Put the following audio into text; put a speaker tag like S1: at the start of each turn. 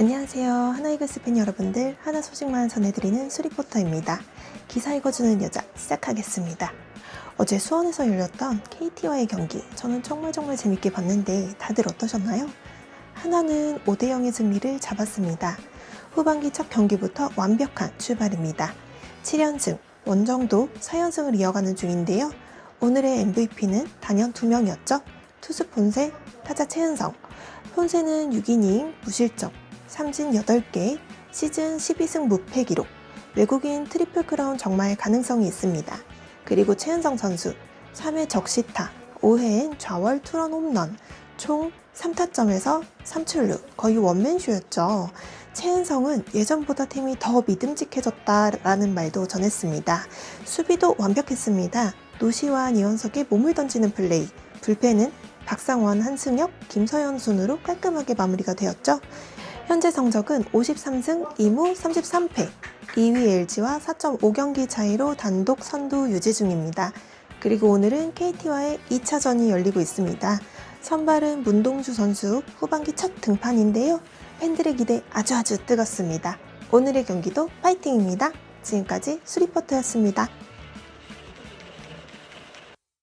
S1: 안녕하세요. 하나이글스 팬 여러분들, 하나 소식만 전해드리는 수리포터입니다. 기사 읽어주는 여자 시작하겠습니다. 어제 수원에서 열렸던 KT와의 경기, 저는 정말 정말 재밌게 봤는데 다들 어떠셨나요? 하나는 5대0의 승리를 잡았습니다. 후반기 첫 경기부터 완벽한 출발입니다. 7연승, 원정도 4연승을 이어가는 중인데요. 오늘의 MVP는 단연 2명이었죠. 투수 폰세, 타자 최은성. 폰세는 6이닝 무실점, 삼진 8개, 시즌 12승 무패 기록. 외국인 트리플 크라운 정말 가능성이 있습니다. 그리고 최은성 선수 3회 적시타, 5회엔 좌월 투런 홈런, 총 3타점에서 3출루, 거의 원맨쇼였죠. 최은성은 예전보다 팀이 더 믿음직해졌다라는 말도 전했습니다. 수비도 완벽했습니다. 노시와 이원석의 몸을 던지는 플레이, 불펜은 박상원, 한승혁, 김서현 순으로 깔끔하게 마무리가 되었죠. 현재 성적은 53승 2무 33패, 2위 LG와 4.5경기 차이로 단독 선두 유지 중입니다. 그리고 오늘은 KT와의 2차전이 열리고 있습니다. 선발은 문동주 선수 후반기 첫 등판인데요. 팬들의 기대 아주 아주 뜨겁습니다. 오늘의 경기도 파이팅입니다. 지금까지 수리포트였습니다.